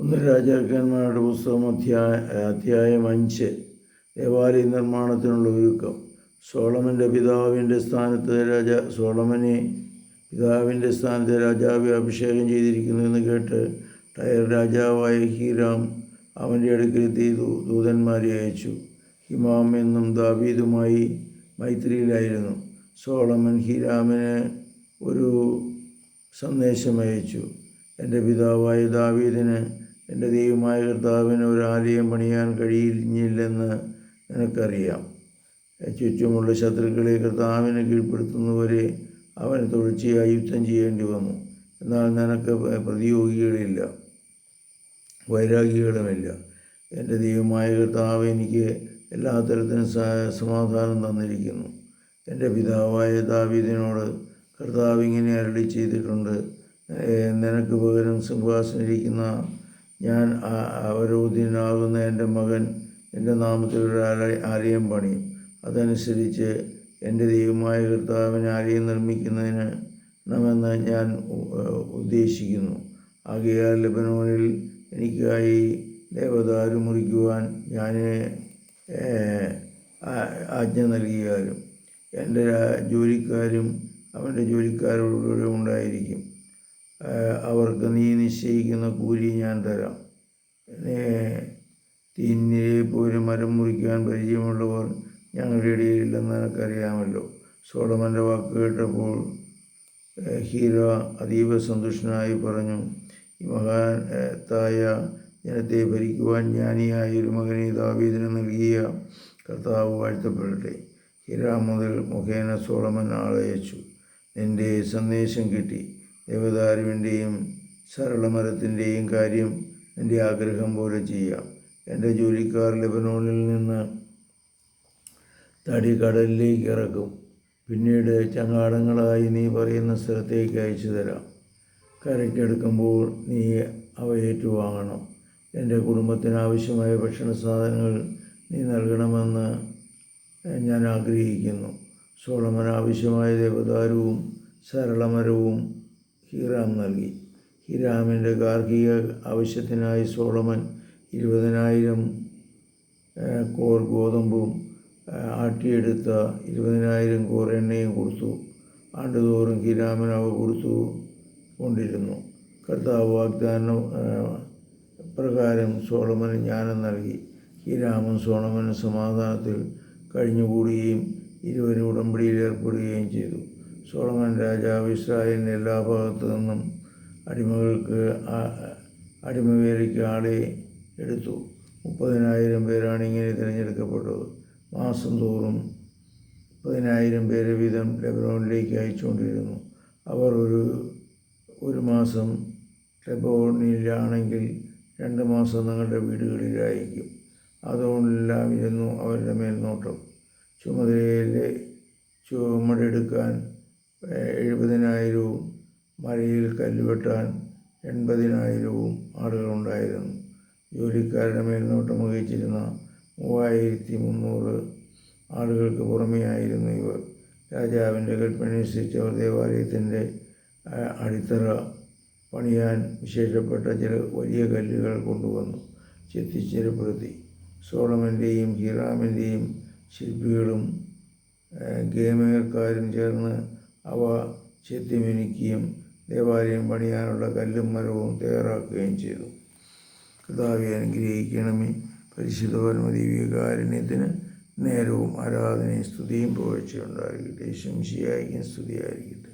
ഒന്ന് രാജാക്കന്മാരുടെ പുസ്തകം അധ്യായ അധ്യായം അഞ്ച്. ദേവാലയ നിർമ്മാണത്തിനുള്ള ഒരുക്കം. സോളമന്റെ പിതാവിന്റെ സ്ഥാനത്ത് രാജ സോളമനെ പിതാവിന്റെ സ്ഥാനത്ത് രാജാവെ അഭിഷേകം ചെയ്തിരിക്കുന്നു എന്ന് കേട്ട് ടയർ രാജാവായ ഹീറാം അവന്റെ അടുക്കലെത്തി ദൂതന്മാരെ അയച്ചു. ഹിമാം എന്നും ദാബീദുമായി മൈത്രിയിലായിരുന്നു. സോളമൻ ഹിരാമിന് ഒരു സന്ദേശം അയച്ചു. എന്റെ പിതാവായ ദാവീദിന് എന്റെ ദൈവമായ കർത്താവിന് ഒരു ആലയം പണിയാൻ കഴിയില്ലെന്ന് നിനക്കറിയാം. ചുറ്റുമുള്ള ശത്രുക്കളെ കർത്താവിനെ കീഴ്പ്പെടുത്തുന്നവരെ അവൻ തുടർച്ചയായി യുദ്ധം ചെയ്യേണ്ടി വന്നു. എന്നാൽ നിനക്ക് പ്രതിയോഗികളില്ല വൈരാഗികളുമില്ല. എന്റെ ദൈവമായ കർത്താവ് എനിക്ക് എല്ലാ തരത്തിലും സമാധാനം തന്നിരിക്കുന്നു. എന്റെ പിതാവായ ദാവീദിനോട് കർത്താവ് ഇങ്ങനെ അരളി ചെയ്തിട്ടുണ്ട് "ഏ, നിനക്ക് പകരം സിംഹാസനിരിക്കുന്ന ഞാൻ അവരോധിനാകുന്ന എന്റെ മകൻ എന്റെ നാമത്തിൽ ഒരു ആല- ആലയം പണിയും അതനുസരിച്ച് എന്റെ ദൈവമായ കർത്താവിന് ആലയം നിർമ്മിക്കുന്നതിന് ണമെന്ന് ഞാൻ ഉദ്ദേശിക്കുന്നു. ആകയാൽ ലബനോനിൽ എനിക്കായി ദേവദാരു മുറിക്കുവാൻ ഞാൻ ആജ്ഞ നൽകിയാലും എന്റെ ജോലിക്കാരും അവന്റെ ജോലിക്കാരോടുകൂടെ ഉണ്ടായിരിക്കും. അവർക്ക് നീ നിശ്ചയിക്കുന്ന കൂലി ഞാൻ തരാം. തിന്നിലെ പോലും മരം മുറിക്കാൻ പരിചയമുള്ളവർ ഞങ്ങളുടെ ഇടയിലില്ലെന്ന് നിനക്കറിയാമല്ലോ. സോളമന്റെ വാക്ക് കേട്ടപ്പോൾ ഹീറ അതീവ സന്തുഷ്ടനായി പറഞ്ഞു ഈ മഹാത്തായ ജനത്തെ ഭരിക്കുവാൻ ജ്ഞാനിയായ ഒരു മകനെ ദാവീദിന് നൽകിയ കർത്താവ് വാഴ്ത്തപ്പെടട്ടെ. ഹിരാം മുതൽ മുഖേന സോളമൻ ആളയച്ചു. എന്റെ സന്ദേശം കിട്ടി. ദേവദാരുവിന്റെയും സരളമരത്തിന്റെയും കാര്യം എന്റെ ആഗ്രഹം പോലെ ചെയ്യാം. എന്റെ ജോലിക്കാർ ലെബനോണിൽ നിന്ന് തടി കടലിലേക്ക് ഇറക്കും. പിന്നീട് ചങ്ങാടങ്ങളായി നീ പറയുന്ന സ്ഥലത്തേക്ക് അയച്ചു തരാം. കരയ്ക്കെടുക്കുമ്പോൾ നീ അവ ഏറ്റുവാങ്ങണം. എന്റെ കുടുംബത്തിന് ആവശ്യമായ ഭക്ഷണ സാധനങ്ങൾ നീ നൽകണമെന്ന് ഞാൻ ആഗ്രഹിക്കുന്നു. സോളമൻ ആവശ്യമായ ദേവദാരുവും സരളമരവും ഹീറാം നൽകി. ഹീരാമിന്റെ ഗാർഹിക ആവശ്യത്തിനായി സോളമൻ ഇരുപതിനായിരം കോർ ഗോതമ്പും ആട്ടിയെടുത്ത ഇരുപതിനായിരം കോർ എണ്ണയും കൊടുത്തു. ആണ്ടുതോറും ഹിരാമൻ അവ കൊടുത്തു കൊണ്ടിരുന്നു. കർത്താവ് വാഗ്ദാനം പ്രകാരം സോളമന് ജ്ഞാനം നൽകി. ഹിരാമൻ സോളമന് സമാധാനത്തിൽ കഴിഞ്ഞുകൂടുകയും ഇരുവരും ഉടമ്പടിയിൽ ഏർപ്പെടുകയും ചെയ്തു. സോളമൻ രാജാവ് ഇസ്രായേലിന്റെ എല്ലാ ഭാഗത്തു നിന്നും അടിമകൾക്ക് അടിമവേലിക്ക് ആളെ എടുത്തു. മുപ്പതിനായിരം പേരാണ് ഇങ്ങനെ തിരഞ്ഞെടുക്കപ്പെട്ടത്. മാസം തോറും മുപ്പതിനായിരം പേരെ വീതം ലെബനോണിലേക്ക് അയച്ചുകൊണ്ടിരുന്നു. അവർ ഒരു ഒരു മാസം ലെബോണിലാണെങ്കിൽ രണ്ട് മാസം തങ്ങളുടെ വീടുകളിലായിരിക്കും. അതുകൊണ്ടെല്ലാമായിരുന്നു അവരുടെ മേൽനോട്ടം. ചുമതലയിലെ ചുമടെടുക്കാൻ എഴുപതിനായിരവും മഴയിൽ കല്ലുവെട്ടാൻ എൺപതിനായിരവും ആളുകളുണ്ടായിരുന്നു. ജോലിക്കാരുടെ മേൽനോട്ടം വഹിച്ചിരുന്ന മൂവായിരത്തി മുന്നൂറ് ആളുകൾക്ക് പുറമെയായിരുന്നു ഇവർ. രാജാവിന്റെ കൽപ്പനുസരിച്ച് അവർ ദേവാലയത്തിന്റെ അടിത്തറ പണിയാൻ വിശേഷപ്പെട്ട ചില വലിയ കല്ലുകൾ കൊണ്ടുവന്നു. ചെത്തിച്ചേരപ്പെടുത്തി. സോളമന്റെയും ഹീറാമിന്റെയും ശില്പികളും ഗേമേർക്കാരും ചേർന്ന് അവ ചെത്തിമിനുക്കിയും ദേവാലയം പണിയാനുള്ള കല്ലും മരവും തയ്യാറാക്കുകയും ചെയ്തു. കർത്താവെ അനുഗ്രഹിക്കണമേ. പരിശുദ്ധ പരമദിവ്യകാരുണ്യത്തിന് നേരവും ആരാധനയും സ്തുതിയും പുകഴ്ചയുണ്ടായിരിക്കട്ടെ ശംശിയായിരിക്കും സ്തുതിയായിരിക്കട്ടെ.